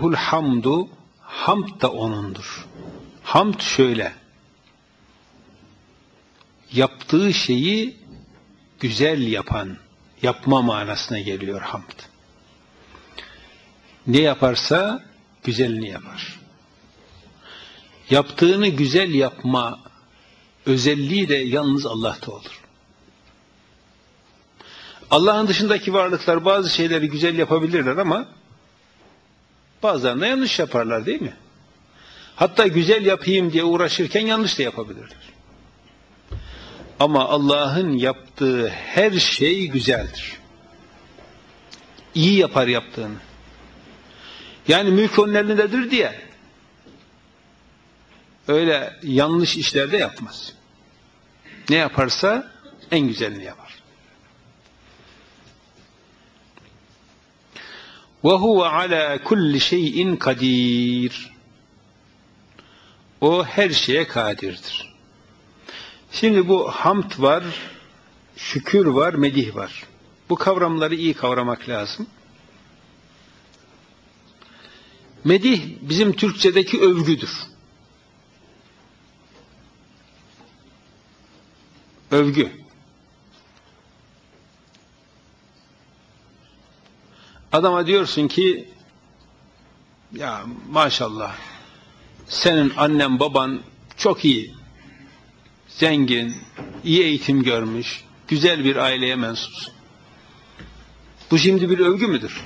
Hul hamdu, hamd da O'nundur. Hamd şöyle, yaptığı şeyi güzel yapan, yapma manasına geliyor hamd. Ne yaparsa güzelini yapar. Yaptığını güzel yapma özelliği de yalnız Allah'ta olur. Allah'ın dışındaki varlıklar bazı şeyleri güzel yapabilirler ama bazılarında yanlış yaparlar değil mi? Hatta güzel yapayım diye uğraşırken yanlış da yapabilirler. Ama Allah'ın yaptığı her şey güzeldir. İyi yapar yaptığını. Yani mülk onun elindedir diye öyle yanlış işlerde yapmaz. Ne yaparsa en güzelini yapar. Ve huve ala kulli şeyin kadir. O her şeye kadirdir. Şimdi bu hamd var, şükür var, medih var. Bu kavramları iyi kavramak lazım. Medih bizim Türkçedeki övgüdür. Övgü. Adama diyorsun ki ya maşallah senin annen baban çok iyi, zengin, iyi eğitim görmüş, güzel bir aileye mensupsun. Bu şimdi bir övgü müdür?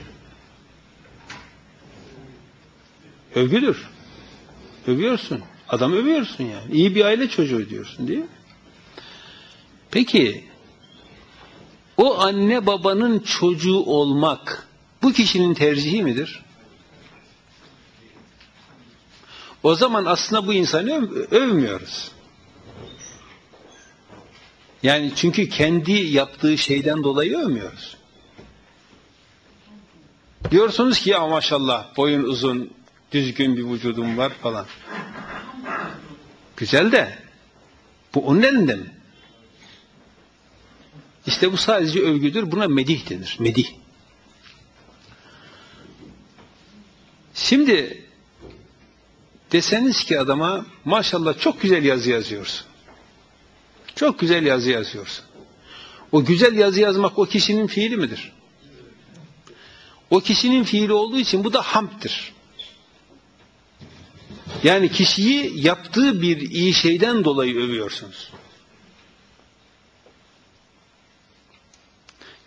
Övgüdür. Övüyorsun. Adam övüyorsun yani. İyi bir aile çocuğu diyorsun değil mi? Peki o anne babanın çocuğu olmak bu kişinin tercihi midir? O zaman aslında bu insanı öv övmüyoruz. Yani çünkü kendi yaptığı şeyden dolayı övmüyoruz. Diyorsunuz ki ya maşallah boyun uzun, düzgün bir vücudum var falan. Güzel de bu onun elinde mi? İşte bu sadece övgüdür. Buna medih denir. Medih. Şimdi deseniz ki adama maşallah çok güzel yazı yazıyorsun. Çok güzel yazı yazıyorsun. O güzel yazı yazmak o kişinin fiili midir? O kişinin fiili olduğu için bu da hamdtir. Yani kişiyi yaptığı bir iyi şeyden dolayı övüyorsunuz.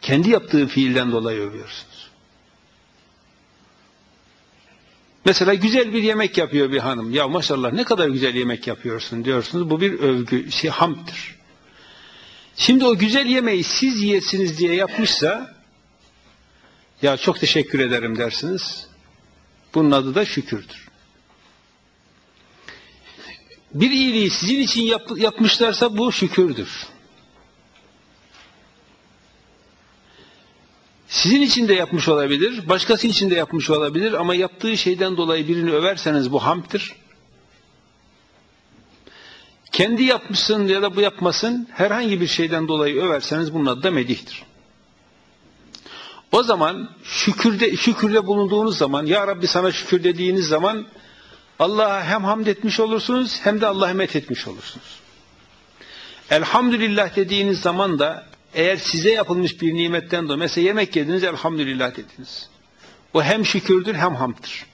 Kendi yaptığı fiilden dolayı övüyorsunuz. Mesela güzel bir yemek yapıyor bir hanım. Ya maşallah ne kadar güzel yemek yapıyorsun diyorsunuz. Bu bir övgü, şey hamdır. Şimdi o güzel yemeği siz yiyesiniz diye yapmışsa ya çok teşekkür ederim dersiniz. Bunun adı da şükürdür. Bir iyiliği sizin için yap, yapmışlarsa bu şükürdür. Sizin için de yapmış olabilir, başkası için de yapmış olabilir ama yaptığı şeyden dolayı birini överseniz bu hamdır. Kendi yapmışsın ya da bu yapmasın herhangi bir şeyden dolayı överseniz bunun adı da medihtir. O zaman şükürde, şükürde bulunduğunuz zaman ya Rabbi sana şükür dediğiniz zaman Allah'a hem hamd etmiş olursunuz hem de Allah'a met etmiş olursunuz. Elhamdülillah dediğiniz zaman da eğer size yapılmış bir nimetten dolayı mesela yemek yediniz elhamdülillah dediniz. O hem şükürdür hem hamdır.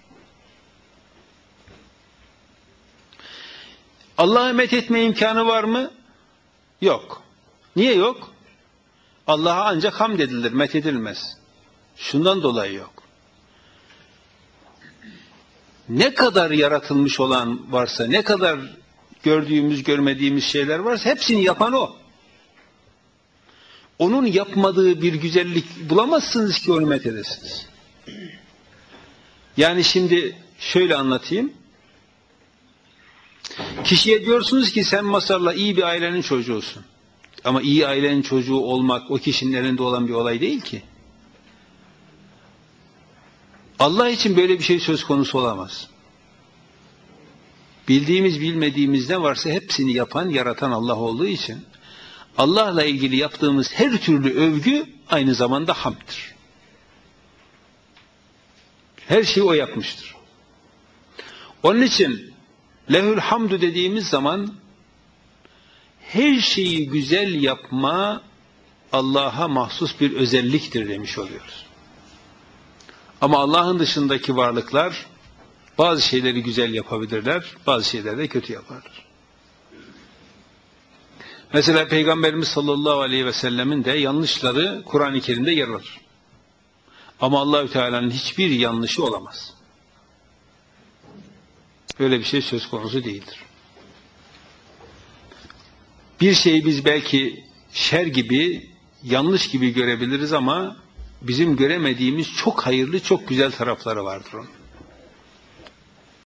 Allah'a met etme imkanı var mı? Yok. Niye yok? Allah'a ancak hamd edilir, met edilmez. Şundan dolayı yok. Ne kadar yaratılmış olan varsa, ne kadar gördüğümüz, görmediğimiz şeyler varsa hepsini yapan o onun yapmadığı bir güzellik bulamazsınız ki onu met edesiniz. Yani şimdi şöyle anlatayım. Kişiye diyorsunuz ki sen masarla iyi bir ailenin çocuğusun. Ama iyi ailenin çocuğu olmak o kişinin elinde olan bir olay değil ki. Allah için böyle bir şey söz konusu olamaz. Bildiğimiz bilmediğimiz ne varsa hepsini yapan, yaratan Allah olduğu için Allah'la ilgili yaptığımız her türlü övgü aynı zamanda hamdır. Her şeyi o yapmıştır. Onun için lehül hamdu dediğimiz zaman her şeyi güzel yapma Allah'a mahsus bir özelliktir demiş oluyoruz. Ama Allah'ın dışındaki varlıklar bazı şeyleri güzel yapabilirler, bazı şeyleri de kötü yaparlar. Mesela Peygamberimiz sallallahu aleyhi ve sellemin de yanlışları Kur'an-ı Kerim'de yer alır. Ama Allahü Teala'nın hiçbir yanlışı olamaz. Öyle bir şey söz konusu değildir. Bir şeyi biz belki şer gibi, yanlış gibi görebiliriz ama bizim göremediğimiz çok hayırlı, çok güzel tarafları vardır onun.